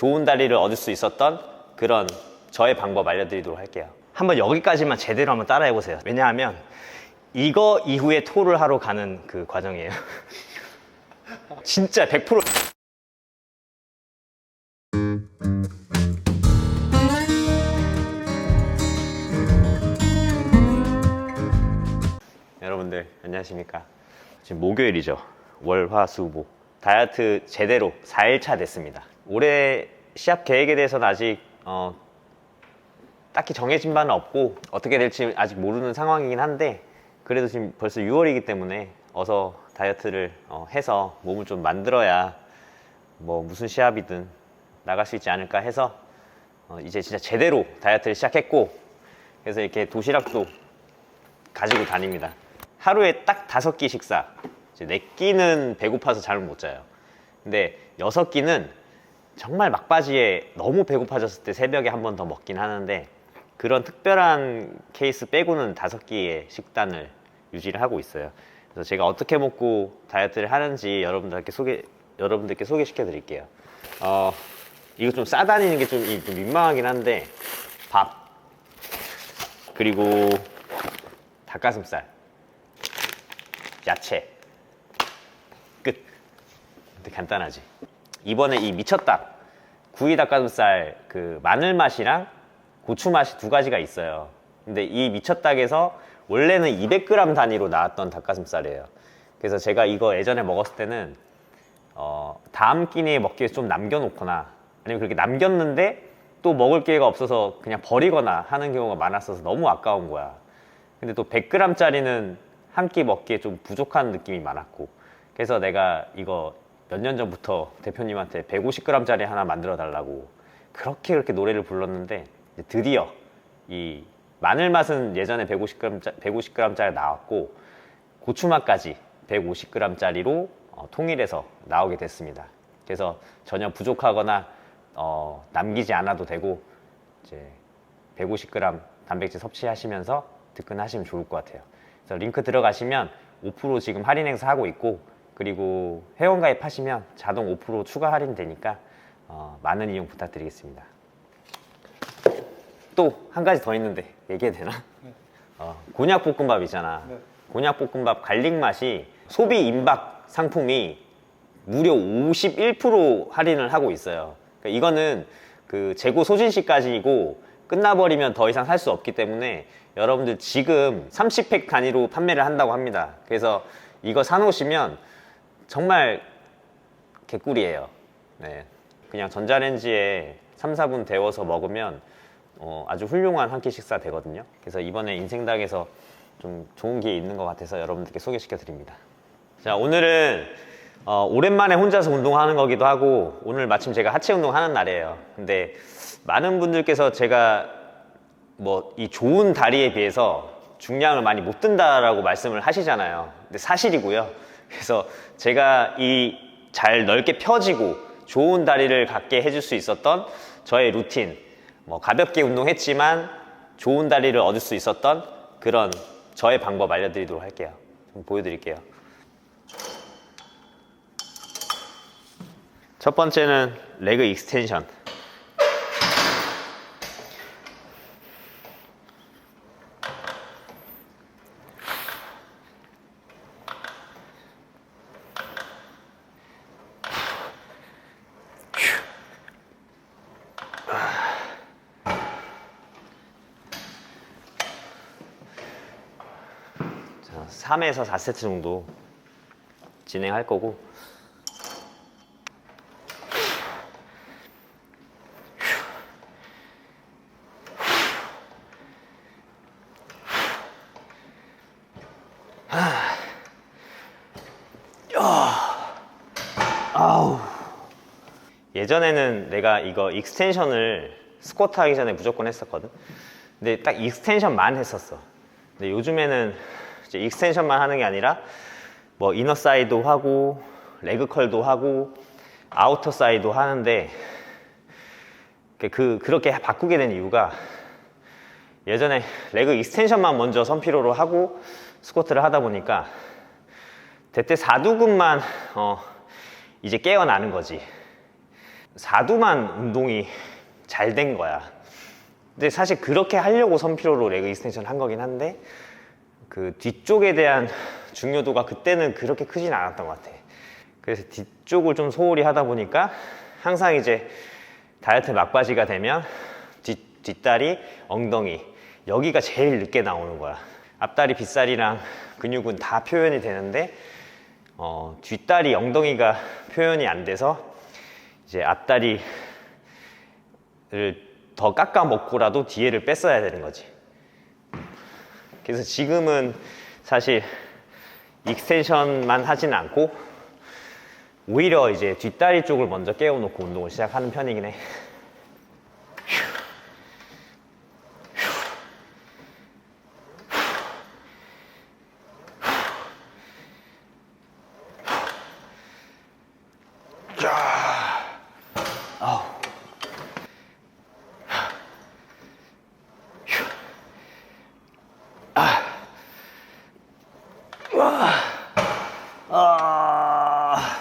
좋은 다리를 얻을 수 있었던 그런 저의 방법 알려드리도록 할게요. 한번 여기까지만 제대로 한번 따라해 보세요. 왜냐하면 이거 이후에 토를 하러 가는 그 과정이에요. 진짜 100% 여러분들 안녕하십니까 지금 목요일이죠 월화수목 다이어트 제대로 4일차 됐습니다 올해 시합 계획에 대해서는 아직 어, 딱히 정해진 바는 없고 어떻게 될지 아직 모르는 상황이긴 한데 그래도 지금 벌써 6월이기 때문에 어서 다이어트를 어, 해서 몸을 좀 만들어야 뭐 무슨 시합이든 나갈 수 있지 않을까 해서 어, 이제 진짜 제대로 다이어트를 시작했고 그래서 이렇게 도시락도 가지고 다닙니다. 하루에 딱 다섯 끼 식사. 이제 네 끼는 배고파서 잠을 못 자요. 근데 여섯 끼는 정말 막바지에 너무 배고파졌을 때 새벽에 한 번 더 먹긴 하는데 그런 특별한 케이스 빼고는 다섯 끼의 식단을 유지를 하고 있어요. 그래서 제가 어떻게 먹고 다이어트를 하는지 여러분들께 소개 여러분들께 소개시켜 드릴게요. 어, 이거 좀 싸다니는 게 좀 민망하긴 한데 밥 그리고 닭가슴살, 야채, 끝. 근데 간단하지. 이번에 이 미쳤다 구이 닭가슴살 그 마늘 맛이랑 고추 맛이 두 가지가 있어요. 근데 이 미쳤닭에서 원래는 200g 단위로 나왔던 닭가슴살이에요. 그래서 제가 이거 예전에 먹었을 때는 어, 다음 끼니에 먹기 위해서 좀 남겨놓거나 아니면 그렇게 남겼는데 또 먹을 기회가 없어서 그냥 버리거나 하는 경우가 많았어서 너무 아까운 거야. 근데 또 100g짜리는 한 끼 먹기에 좀 부족한 느낌이 많았고 그래서 내가 이거 몇 년 전부터 대표님한테 150g짜리 하나 만들어 달라고 그렇게 그렇게 노래를 불렀는데 드디어 이 마늘 맛은 예전에 150g 150g짜리 나왔고 고추 맛까지 150g짜리로 어, 통일해서 나오게 됐습니다. 그래서 전혀 부족하거나 어, 남기지 않아도 되고 이제 150g 단백질 섭취하시면서 득근하시면 좋을 것 같아요. 그래서 링크 들어가시면 5% 지금 할인 행사 하고 있고 그리고 회원 가입하시면 자동 5% 추가 할인 되니까 어, 많은 이용 부탁드리겠습니다. 또 한 가지 더 있는데 얘기해도 되나? 어, 곤약 볶음밥 있잖아. 네. 곤약 볶음밥 갈릭 맛이 소비 임박 상품이 무려 51% 할인을 하고 있어요. 그러니까 이거는 그 재고 소진 시까지이고 끝나버리면 더 이상 살 수 없기 때문에 여러분들 지금 30팩 단위로 판매를 한다고 합니다. 그래서 이거 사놓으시면 정말 개꿀이에요. 네. 그냥 전자레인지에 3, 4분 데워서 먹으면 어, 아주 훌륭한 한 끼 식사 되거든요. 그래서 이번에 인생닭에서 좀 좋은 기회 있는 것 같아서 여러분들께 소개시켜 드립니다. 자, 오늘은 어, 오랜만에 혼자서 운동하는 거기도 하고 오늘 마침 제가 하체 운동 하는 날이에요. 근데 많은 분들께서 제가 뭐 이 좋은 다리에 비해서 중량을 많이 못 든다라고 말씀을 하시잖아요. 근데 사실이고요. 그래서 제가 이 잘 넓게 펴지고 좋은 다리를 갖게 해줄 수 있었던 저의 루틴, 뭐 가볍게 운동했지만 좋은 다리를 얻을 수 있었던 그런 저의 방법 알려드리도록 할게요. 좀 보여드릴게요. 첫 번째는 레그 익스텐션. 자, 3에서 4세트 정도 진행할 거고 예전에는 내가 이거 익스텐션을 스쿼트 하기 전에 무조건 했었거든. 근데 딱 익스텐션만 했었어. 근데 요즘에는 이제 익스텐션만 하는 게 아니라 뭐 이너 사이드 하고 레그 컬도 하고 아우터 사이드 하는데 그- 그 그렇게 바꾸게 된 이유가 예전에 레그 익스텐션만 먼저 선피로로 하고 스쿼트를 하다 보니까 대퇴 사두근만 어 이제 깨어나는 거지. 사두만 운동이 잘 된 거야. 근데 사실 그렇게 하려고 선피로로 레그 익스텐션 한 거긴 한데 그 뒤쪽에 대한 중요도가 그때는 그렇게 크진 않았던 것 같아. 그래서 뒤쪽을 좀 소홀히 하다 보니까 항상 이제 다이어트 막바지가 되면 뒷, 뒷다리, 엉덩이 여기가 제일 늦게 나오는 거야. 앞다리, 빗살이랑 근육은 다 표현이 되는데 어, 뒷다리, 엉덩이가 표현이 안 돼서 이제 앞다리를 더 깎아 먹고라도 뒤에를 뺐어야 되는 거지. 그래서 지금은 사실 익스텐션만 하진 않고 오히려 이제 뒷다리 쪽을 먼저 깨워놓고 운동을 시작하는 편이긴 해. 아...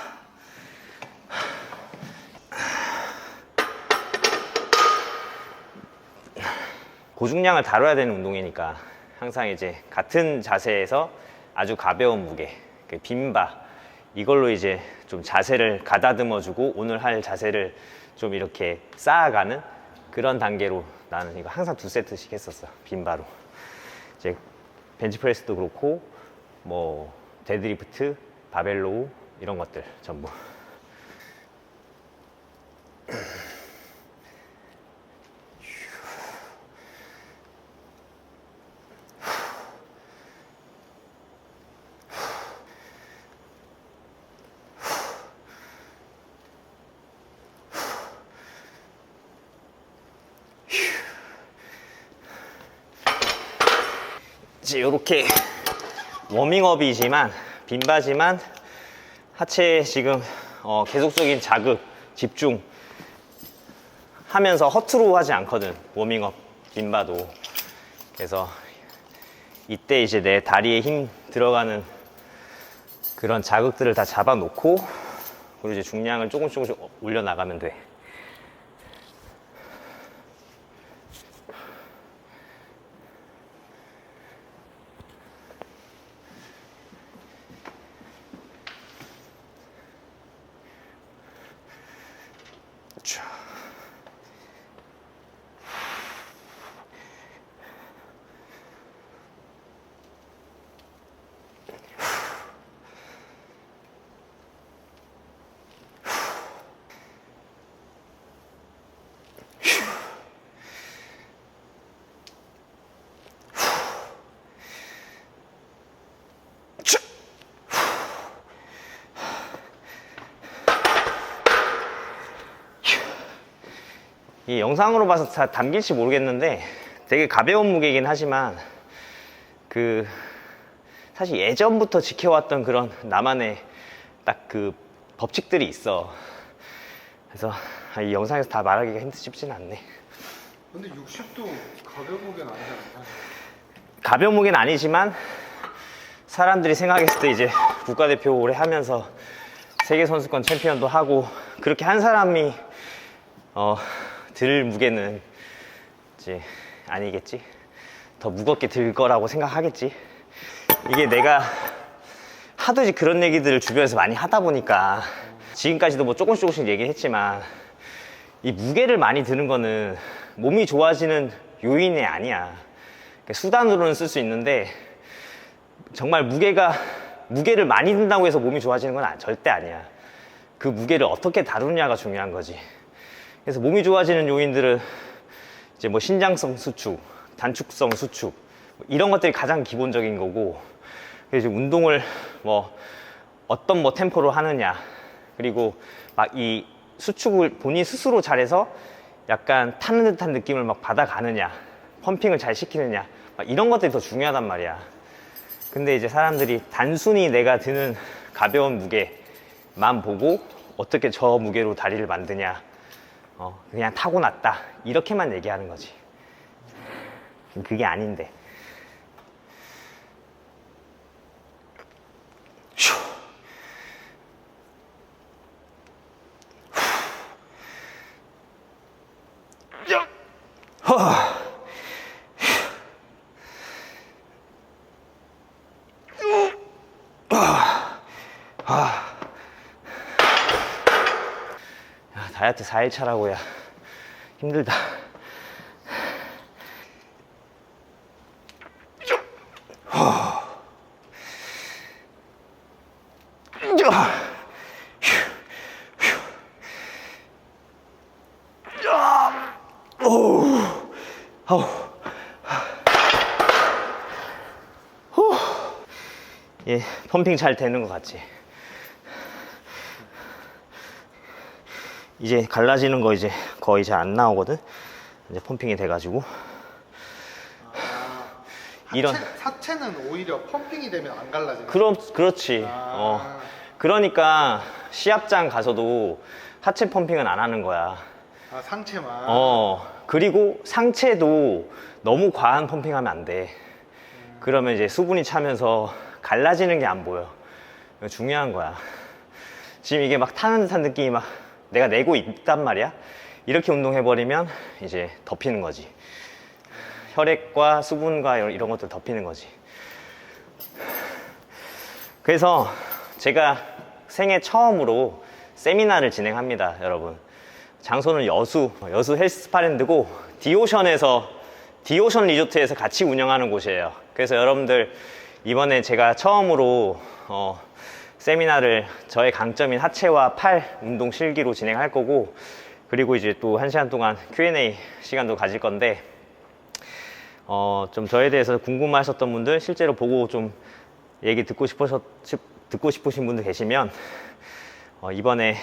고중량을 다뤄야 되는 운동이니까 항상 이제 같은 자세에서 아주 가벼운 무게, 그 빈바 이걸로 이제 좀 자세를 가다듬어 주고 오늘 할 자세를 좀 이렇게 쌓아가는 그런 단계로 나는 이거 항상 두 세트씩 했었어 빈바로 이제 벤치프레스도 그렇고 뭐 데드리프트, 바벨로우 이런 것들 전부. 이렇게 워밍업이지만 빈바지만 하체에 지금 어, 계속적인 자극, 집중 하면서 허투루 하지 않거든 워밍업 빈바도 그래서 이때 이제 내 다리에 힘 들어가는 그런 자극들을 다 잡아놓고 그리고 이제 중량을 조금씩 조금씩 올려 나가면 돼. 이 영상으로 봐서 다 담길지 모르겠는데 되게 가벼운 무게이긴 하지만 그 사실 예전부터 지켜왔던 그런 나만의 딱 그 법칙들이 있어. 그래서 아, 이 영상에서 다 말하기가 힘들 쉽진 않네. 근데 60도 가벼운 무게는 아니잖아. 가벼운 무게는 아니지만 사람들이 생각했을 때 이제 국가대표 오래 하면서 세계 선수권 챔피언도 하고 그렇게 한 사람이 어, 들 무게는 이제 아니겠지. 더 무겁게 들 거라고 생각하겠지. 이게 내가 하도 이제 그런 얘기들을 주변에서 많이 하다 보니까 지금까지도 뭐 조금씩 조금씩 얘기했지만 이 무게를 많이 드는 거는 몸이 좋아지는 요인이 아니야. 그러니까 수단으로는 쓸 수 있는데 정말 무게가 무게를 많이 든다고 해서 몸이 좋아지는 건 아- 절대 아니야. 그 무게를 어떻게 다루냐가 중요한 거지. 그래서 몸이 좋아지는 요인들은 이제 뭐 신장성 수축, 단축성 수축 뭐 이런 것들이 가장 기본적인 거고 이제 운동을 뭐 어떤 뭐 템포로 하느냐 그리고 막 이 수축을 본인 스스로 잘해서 약간 타는 듯한 느낌을 막 받아가느냐 펌핑을 잘 시키느냐 막 이런 것들이 더 중요하단 말이야. 근데 이제 사람들이 단순히 내가 드는 가벼운 무게만 보고 어떻게 저 무게로 다리를 만드냐 어, 그냥 타고났다. 이렇게만 얘기하는 거지. 그게 아닌데. 다이어트 4일차라고야. 힘들다. 예, 펌핑 잘 되는 것 같지? 이제 갈라지는 거 이제 거의 잘 안 나오거든? 이제 펌핑이 돼가지고. 이런. 하체, 사체 는 오히려 펌핑이 되면 안 갈라지는 그럼, 그렇지. 아. 어. 그러니까 시합장 가서도 하체 펌핑은 안 하는 거야. 아 상체만 어. 그리고 상체도 너무 과한 펌핑하면 안 돼. 그러면 이제 수분이 차면서 갈라지는 게 안 보여. 중요한 거야. 지금 이게 막 타는 듯한 느낌이 막 내가 내고 있단 말이야. 이렇게 운동해버리면 이제 덮이는 거지. 혈액과 수분과 이런- 것들 덮이는 거지. 그래서 제가 생애 처음으로 세미나를 진행합니다, 여러분. 장소는 여수, 여수 헬스파랜드고 디오션에서 디오션 리조트에서 같이 운영하는 곳이에요. 그래서 여러분들 이번에 제가 처음으로 어, 세미나를 저의 강점인 하체와 팔 운동 실기로 진행할 거고 그리고 이제 또 한 시간 동안 Q&A 시간도 가질 건데 어, 좀 저에 대해서 궁금하셨던 분들 실제로 보고 좀 얘기 듣고 싶으셨 듣고 싶으신 분들 계시면 어, 이번에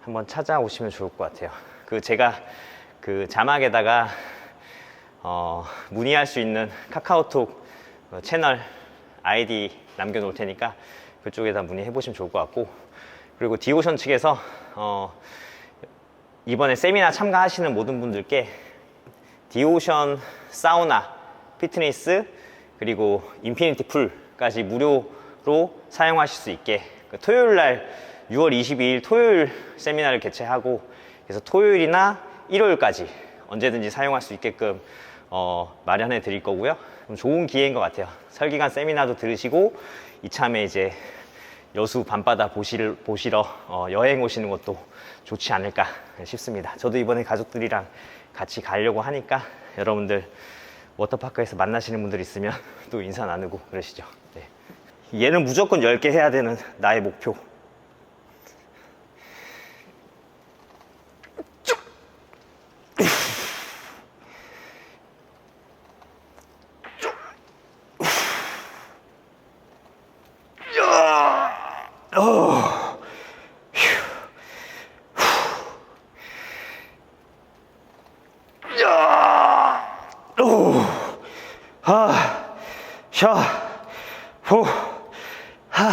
한번 찾아오시면 좋을 것 같아요. 그 제가 그 자막에다가 어, 문의할 수 있는 카카오톡 어, 채널 아이디 남겨놓을 테니까 그쪽에다 문의해 보시면 좋을 것 같고 그리고 디오션 측에서 어, 이번에 세미나 참가하시는 모든 분들께 디오션 사우나, 피트니스 그리고 인피니티 풀까지 무료로 사용하실 수 있게 그 토요일 날 6월 22일 토요일 세미나를 개최하고 그래서 토요일이나 일요일까지 언제든지 사용할 수 있게끔 어, 마련해 드릴 거고요. 좀 좋은 기회인 것 같아요. 설기관 세미나도 들으시고 이참에 이제 여수 밤바다 보실, 보시러 어, 여행 오시는 것도 좋지 않을까 싶습니다. 저도 이번에 가족들이랑 같이 가려고 하니까 여러분들 워터파크에서 만나시는 분들 있으면 또 인사 나누고 그러시죠. 네. 얘는 무조건 10개 해야 되는 나의 목표. 하, 샤, 후, 하,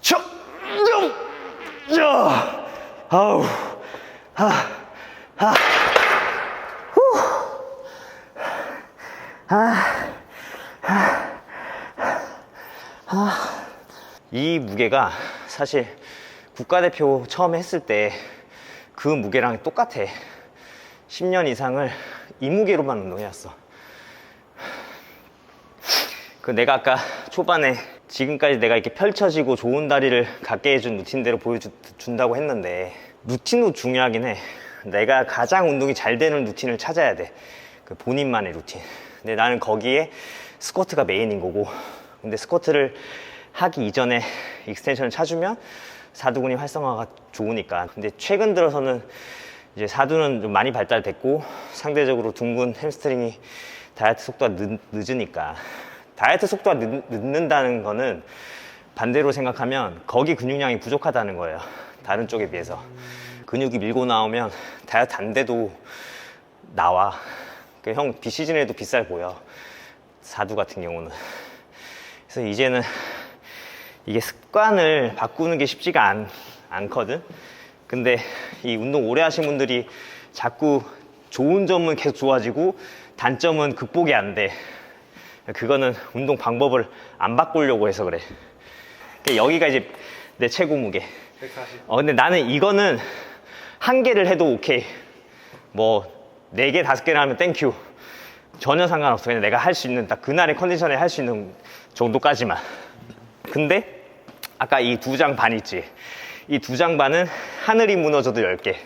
쳐, 영, 야, 아우, 하, 하, 후, 하, 하, 하. 이 무게가 사실 국가대표 처음 했을 때 그 무게랑 똑같아. 10년 이상을 이 무게로만 운동해왔어. 그 내가 아까 초반에 지금까지 내가 이렇게 펼쳐지고 좋은 다리를 갖게 해준 루틴대로 보여준다고 했는데 루틴도 중요하긴 해. 내가 가장 운동이 잘 되는 루틴을 찾아야 돼. 그 본인만의 루틴. 근데 나는 거기에 스쿼트가 메인인 거고. 근데 스쿼트를 하기 이전에 익스텐션을 찾으면 사두근이 활성화가 좋으니까. 근데 최근 들어서는 이제 사두는 좀 많이 발달됐고 상대적으로 둥근 햄스트링이 다이어트 속도가 늦, 늦으니까. 다이어트 속도가 늦, 늦는다는 거는 반대로 생각하면 거기 근육량이 부족하다는 거예요. 다른 쪽에 비해서. 근육이 밀고 나오면 다이어트 안 돼도 나와. 그형 비시즌에도 비쌀 보여. 사두 같은 경우는. 그래서 이제는 이게 습관을 바꾸는 게 쉽지가 않, 않거든 근데 이 운동 오래 하신 분들이 자꾸 좋은 점은 계속 좋아지고 단점은 극복이 안 돼. 그거는 운동 방법을 안 바꾸려고 해서 그래. 여기가 이제 내 최고 무게. 140 어, 근데 나는 이거는 한 개를 해도 오케이. 뭐, 네 개, 다섯 개를 하면 땡큐. 전혀 상관없어. 그냥 내가 할 수 있는, 딱 그날의 컨디션에 할 수 있는 정도까지만. 근데, 아까 이 두 장 반 있지. 이 두 장 반은 하늘이 무너져도 10개.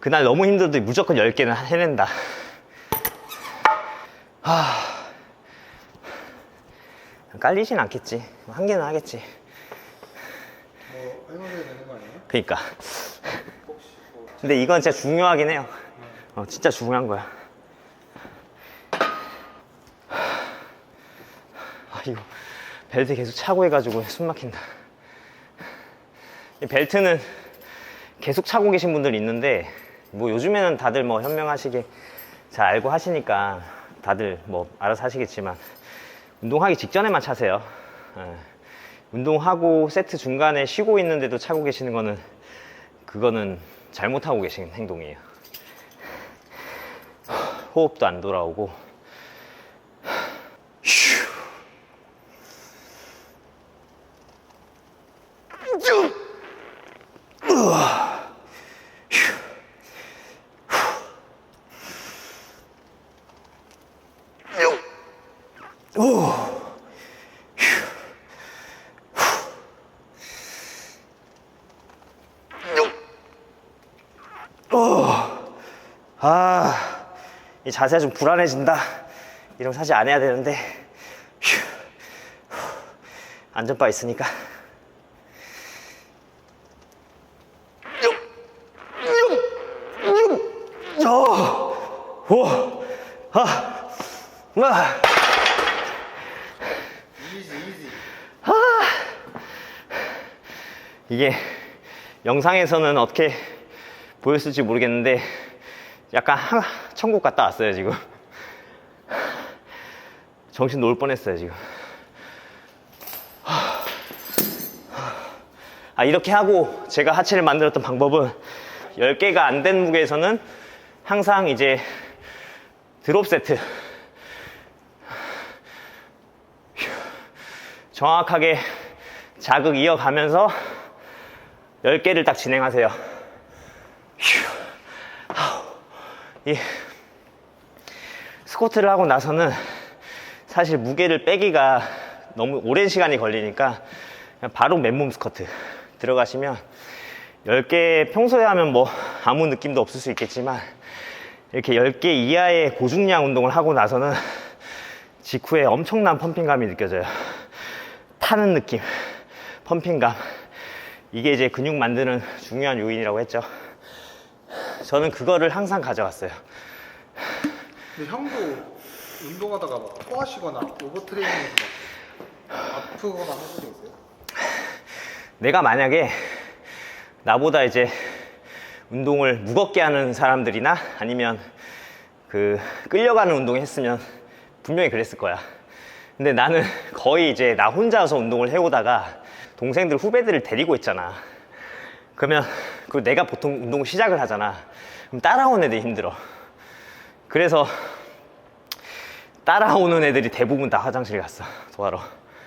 그날 너무 힘들어도 무조건 10개는 해낸다. 깔리진 않겠지. 한 개는 하겠지. 뭐 해보셔야 되는 거 아니에요? 그니까. 근데 이건 진짜 중요하긴 해요. 어, 진짜 중요한 거야. 아, 이거 벨트 계속 차고 해가지고 숨 막힌다. 이 벨트는 계속 차고 계신 분들 있는데, 뭐 요즘에는 다들 뭐 현명하시게 잘 알고 하시니까 다들 뭐 알아서 하시겠지만, 운동하기 직전에만 차세요. 예. 운동하고 세트 중간에 쉬고 있는데도 차고 계시는 거는 그거는 잘못하고 계신 행동이에요. 호흡도 안 돌아오고. 휴. 자세가 좀 불안해진다. 이런 거 사실 안 해야 되는데. 휴. 안전바 있으니까. 어, 오, 아, 아. 이지 이게 영상에서는 어떻게 보였을지 모르겠는데 약간 하- 천국 갔다 왔어요 지금 정신 놓을 뻔했어요 지금 아 이렇게 하고 제가 하체를 만들었던 방법은 10개가 안 된 무게에서는 항상 이제 드롭 세트 정확하게 자극 이어가면서 10개를 딱 진행하세요. 휴. 아우. 이 스쿼트를 하고 나서는 사실 무게를 빼기가 너무 오랜 시간이 걸리니까 바로 맨몸 스쿼트 들어가시면 10개 평소에 하면 뭐 아무 느낌도 없을 수 있겠지만 이렇게 10개 이하의 고중량 운동을 하고 나서는 직후에 엄청난 펌핑감이 느껴져요. 타는 느낌, 펌핑감. 이게 이제 근육 만드는 중요한 요인이라고 했죠. 저는 그거를 항상 가져갔어요. 근데 형도 운동하다가 막 토하시거나 오버트레이닝해서 막 아프거나 하신 적 있어요? 내가 만약에 나보다 이제 운동을 무겁게 하는 사람들이나 아니면 그 끌려가는 운동을 했으면 분명히 그랬을 거야. 근데 나는 거의 이제 나 혼자서 운동을 해오다가 동생들 후배들을 데리고 있잖아. 그러면 그 내가 보통 운동을 시작을 하잖아. 그럼 따라오는 애들이 힘들어. 그래서 따라오는 애들이 대부분 다 화장실 갔어. 도와러.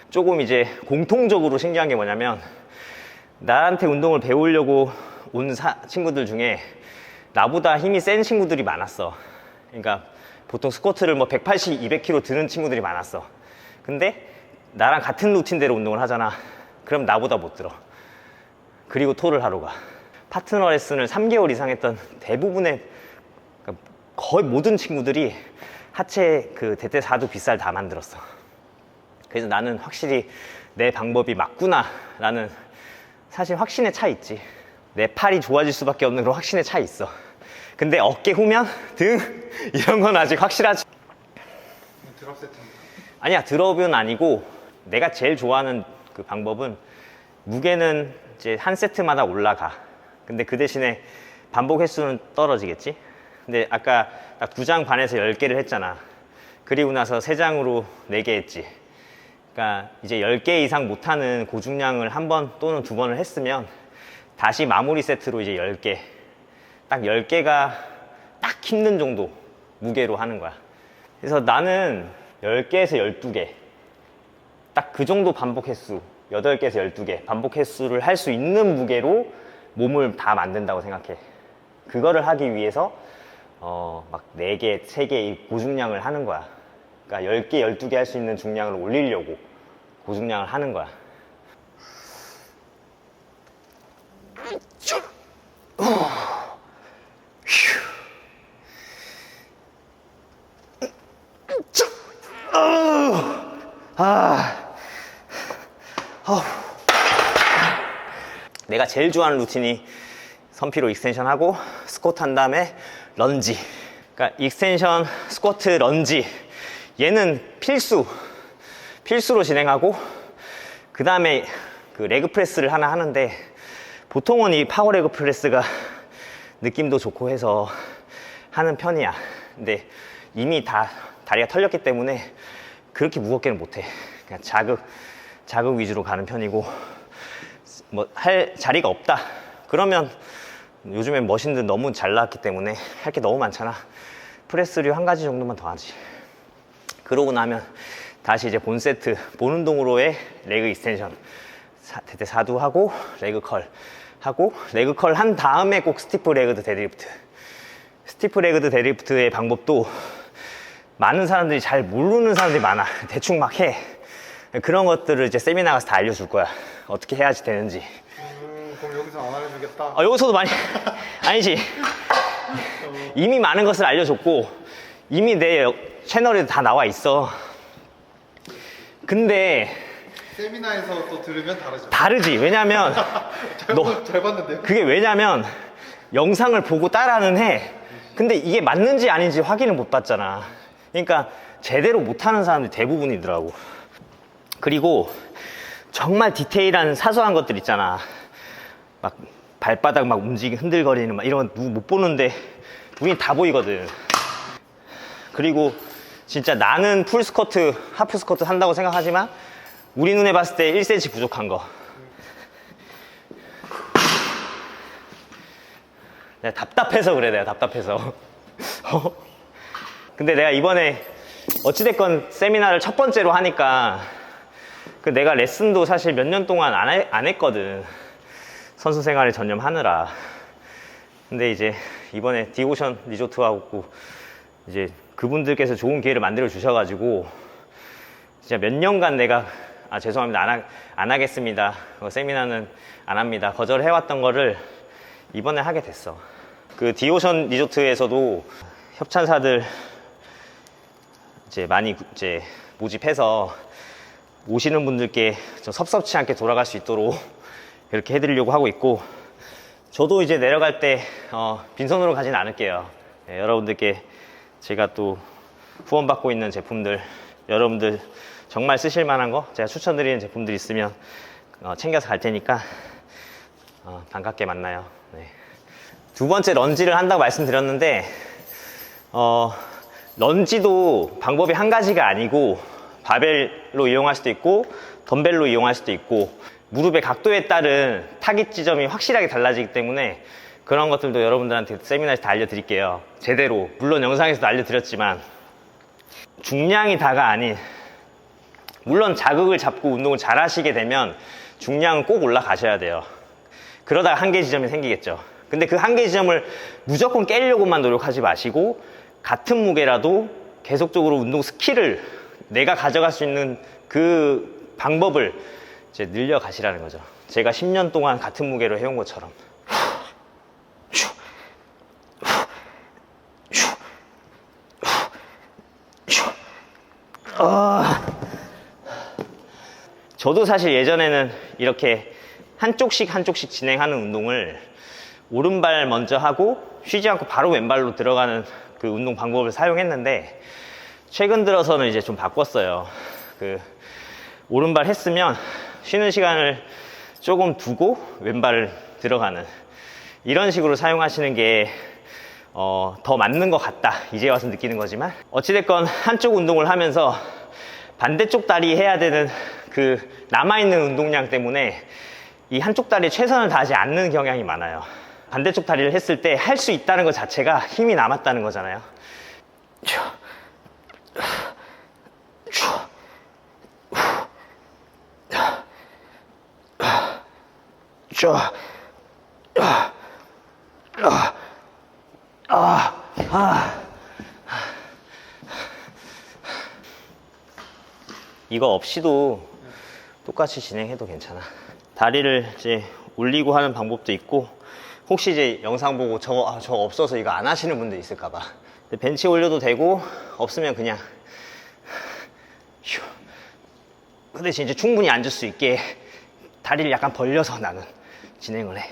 조금 이제 공통적으로 신기한 게 뭐냐면 나한테 운동을 배우려고 온 사- 친구들 중에 나보다 힘이 센 친구들이 많았어. 그러니까 보통 스쿼트를 뭐 180, 200kg 드는 친구들이 많았어. 근데 나랑 같은 루틴대로 운동을 하잖아. 그럼 나보다 못 들어. 그리고 토를 하러 가. 파트너 레슨을 3개월 이상 했던 대부분의 거의 모든 친구들이 하체 그 대퇴 4두 빗살 다 만들었어. 그래서 나는 확실히 내 방법이 맞구나 라는 사실 확신에 차 있지. 내 팔이 좋아질 수밖에 없는 그런 확신에 차 있어. 근데 어깨 후면 등 이런 건 아직 확실하지. 드랍 세트입니다. 아니야 드롭은 아니고 내가 제일 좋아하는 그 방법은 무게는 이제 한 세트마다 올라가. 근데 그 대신에 반복 횟수는 떨어지겠지. 근데 아까 딱두장 반에서 10개를 했잖아. 그리고 나서 세 장으로 4개 했지. 그러니까 이제 10개 이상 못하는 고중량을 한 번 또는 두 번을 했으면 다시 마무리 세트로 이제 10개. 딱 10개가 딱 힘든 정도 무게로 하는 거야. 그래서 나는 10개에서 12개. 딱 그 정도 반복 횟수, 8개에서 12개 반복 횟수를 할 수 있는 무게로 몸을 다 만든다고 생각해. 그거를 하기 위해서 어, 막 4개, 3개 이 고중량을 하는 거야. 그러니까 10개, 12개 할 수 있는 중량을 올리려고 고중량을 하는 거야. 내가 제일 좋아하는 루틴이 선피로 익스텐션 하고 스쿼트 한 다음에 런지. 그러니까 익스텐션, 스쿼트, 런지. 얘는 필수. 필수로 진행하고 그 다음에 그 레그 프레스를 하나 하는데 보통은 이 파워 레그 프레스가 느낌도 좋고 해서 하는 편이야. 근데 이미 다 다리가 털렸기 때문에 그렇게 무겁게는 못해. 그냥 자극, 자극 위주로 가는 편이고 뭐 할 자리가 없다. 그러면 요즘엔 머신들 너무 잘 나왔기 때문에 할 게 너무 많잖아. 프레스류 한 가지 정도만 더 하지. 그러고 나면 다시 이제 본 세트, 본 운동으로의 레그 익스텐션. 사- 대퇴 사두 하고 레그 컬 하고 레그 컬 한 다음에 꼭 스티프 레그드 데드리프트. 스티프 레그드 데드리프트의 방법도 많은 사람들이 잘 모르는 사람들이 많아. 대충 막 해. 그런 것들을 이제 세미나 가서 다 알려줄 거야. 어떻게 해야지 되는지. 음, 그럼 여기서 안 알려주겠다. 아, 여기서도 많이 아니지. 이미 많은 것을 알려줬고 이미 내 채널에 다 나와 있어. 근데 세미나에서 또 들으면 다르죠. 다르지. 왜냐면 잘, 너- 봤- 잘 봤는데요. 그게 왜냐면 영상을 보고 따라는 해. 근데 이게 맞는지 아닌지 확인을 못 받잖아. 그러니까 제대로 못하는 사람들이 대부분이더라고. 그리고 정말 디테일한 사소한 것들 있잖아 막 발바닥 막 움직이 흔들거리는 막 이런 거 누구 못 보는데 우린 다 보이거든. 그리고 진짜 나는 풀 스쿼트, 하프 스쿼트 한다고 생각하지만 우리 눈에 봤을 때 1cm 부족한 거. 내가 답답해서 그래, 내가 답답해서. 어? 근데 내가 이번에 어찌됐건 세미나를 첫 번째로 하니까 그 내가 레슨도 사실 몇 년 동안 안, 해- 안 했거든. 선수 생활에 전념하느라. 근데 이제 이번에 디오션 리조트하고 이제 그분들께서 좋은 기회를 만들어 주셔가지고 진짜 몇 년간 내가 아 죄송합니다. 안, 하, 안 하겠습니다. 어, 세미나는 안 합니다. 거절해왔던 거를 이번에 하게 됐어. 그 디오션 리조트에서도 협찬사들 이제 많이 이제 모집해서 오시는 분들께 좀 섭섭치 않게 돌아갈 수 있도록 이렇게 해드리려고 하고 있고 저도 이제 내려갈 때 어, 빈손으로 가진 않을게요. 예, 여러분들께 제가 또 후원받고 있는 제품들 여러분들 정말 쓰실 만한 거 제가 추천드리는 제품들 있으면 어, 챙겨서 갈 테니까 어, 반갑게 만나요. 네. 두 번째 런지를 한다고 말씀드렸는데 어, 런지도 방법이 한 가지가 아니고 바벨로 이용할 수도 있고 덤벨로 이용할 수도 있고 무릎의 각도에 따른 타깃 지점이 확실하게 달라지기 때문에 그런 것들도 여러분들한테 세미나에서 다 알려드릴게요. 제대로 물론 영상에서도 알려드렸지만 중량이 다가 아닌 물론 자극을 잡고 운동을 잘 하시게 되면 중량은 꼭 올라가셔야 돼요. 그러다가 한계 지점이 생기겠죠. 근데 그 한계 지점을 무조건 깨려고만 노력하지 마시고 같은 무게라도 계속적으로 운동 스킬을 내가 가져갈 수 있는 그 방법을 이제 늘려 가시라는 거죠. 제가 10년 동안 같은 무게로 해온 것처럼. 저도 사실 예전에는 이렇게 한쪽씩 한쪽씩 진행하는 운동을 오른발 먼저 하고 쉬지 않고 바로 왼발로 들어가는 그 운동 방법을 사용했는데 최근 들어서는 이제 좀 바꿨어요. 그 오른발 했으면 쉬는 시간을 조금 두고 왼발을 들어가는 이런 식으로 사용하시는 게 어, 더 맞는 것 같다. 이제 와서 느끼는 거지만 어찌됐건 한쪽 운동을 하면서 반대쪽 다리 해야 되는 그 남아있는 운동량 때문에 이 한쪽 다리에 최선을 다하지 않는 경향이 많아요. 반대쪽 다리를 했을 때 할 수 있다는 것 자체가 힘이 남았다는 거잖아요. 쫙, 아, 아, 이거 없이도 똑같이 진행해도 괜찮아. 다리를 이제 올리고 하는 방법도 있고, 혹시 이제 영상 보고 저거, 아, 저거 없어서 이거 안 하시는 분들 있을까봐. 벤치 올려도 되고, 없으면 그냥, 휴. 그 대신 이제 충분히 앉을 수 있게 다리를 약간 벌려서 나는 진행을 해.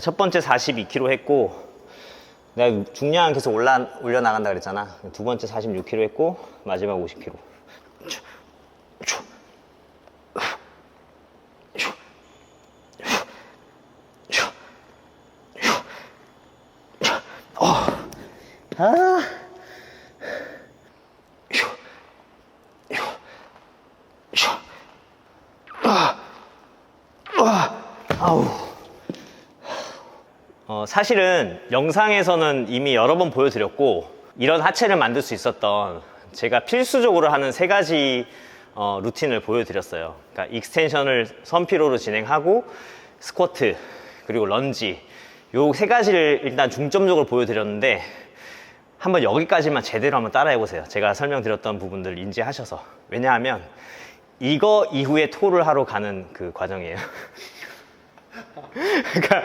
첫 번째 42kg 했고, 내가 중량 계속 올라, 올려나간다 그랬잖아. 두 번째 46kg 했고, 마지막 50kg. 사실은 영상에서는 이미 여러 번 보여드렸고 이런 하체를 만들 수 있었던 제가 필수적으로 하는 세 가지 어, 루틴을 보여드렸어요. 그러니까 익스텐션을 선피로로 진행하고 스쿼트 그리고 런지 요 세 가지를 일단 중점적으로 보여드렸는데 한번 여기까지만 제대로 한번 따라해 보세요. 제가 설명드렸던 부분들 인지하셔서 왜냐하면 이거 이후에 토를 하러 가는 그 과정이에요. 그러니까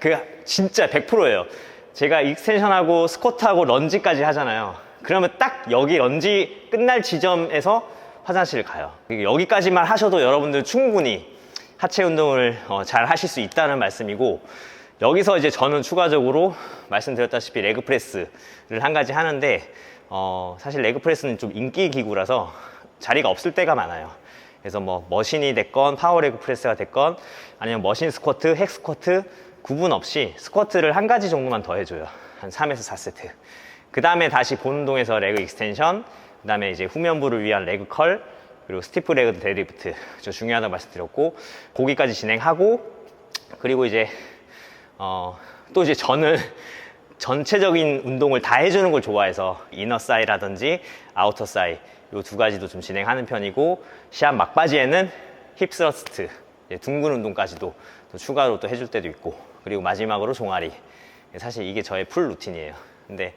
그 진짜 100%예요. 제가 익스텐션하고 스쿼트하고 런지까지 하잖아요. 그러면 딱 여기 런지 끝날 지점에서 화장실을 가요. 여기까지만 하셔도 여러분들 충분히 하체 운동을 어, 잘 하실 수 있다는 말씀이고 여기서 이제 저는 추가적으로 말씀드렸다시피 레그 프레스를 한 가지 하는데 어, 사실 레그 프레스는 좀 인기 기구라서 자리가 없을 때가 많아요. 그래서 뭐 머신이 됐건 파워레그 프레스가 됐건 아니면 머신 스쿼트, 핵 스쿼트 구분 없이 스쿼트를 한 가지 정도만 더 해줘요. 한 3에서 4세트. 그 다음에 다시 본 운동에서 레그 익스텐션, 그 다음에 이제 후면부를 위한 레그 컬, 그리고 스티프 레그 데드리프트. 저 중요하다고 말씀드렸고, 거기까지 진행하고, 그리고 이제, 어, 또 이제 저는 전체적인 운동을 다 해주는 걸 좋아해서 이너 사이라든지 아우터 사이 요두 가지도 좀 진행하는 편이고 시합 막바지에는 힙 스러스트 둥근 운동까지도 또 추가로 또 해줄 때도 있고 그리고 마지막으로 종아리. 사실 이게 저의 풀 루틴이에요. 근데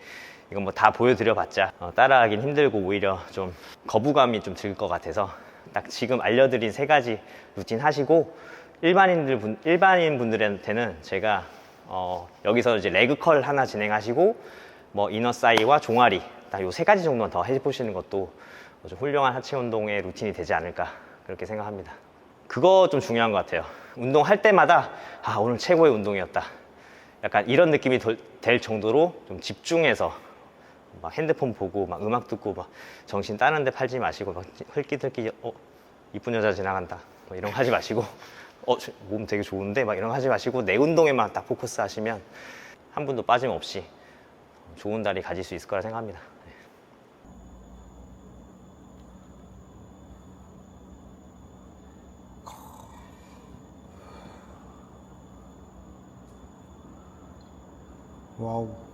이건 뭐 다 보여드려봤자 어, 따라하긴 힘들고 오히려 좀 거부감이 좀 들 것 같아서 딱 지금 알려드린 세 가지 루틴 하시고 일반인들 분, 일반인 분들한테는 제가 어, 여기서 이제 레그 컬 하나 진행하시고 뭐 이너 사이와 종아리 딱 요 세 가지 정도만 더 해보시는 것도 좀 훌륭한 하체 운동의 루틴이 되지 않을까 그렇게 생각합니다. 그거 좀 중요한 것 같아요. 운동할 때마다 아 오늘 최고의 운동이었다. 약간 이런 느낌이 덜- 될 정도로 좀 집중해서 막 핸드폰 보고 막 음악 듣고 막 정신 다른 데 팔지 마시고 막 흘끼들끼 어 이쁜 여자 지나간다 뭐 이런 거 하지 마시고 어 몸 되게 좋은데 막 이런 거 하지 마시고 내 운동에만 딱 포커스 하시면 한 분도 빠짐없이 좋은 다리 가질 수 있을 거라 생각합니다. 네.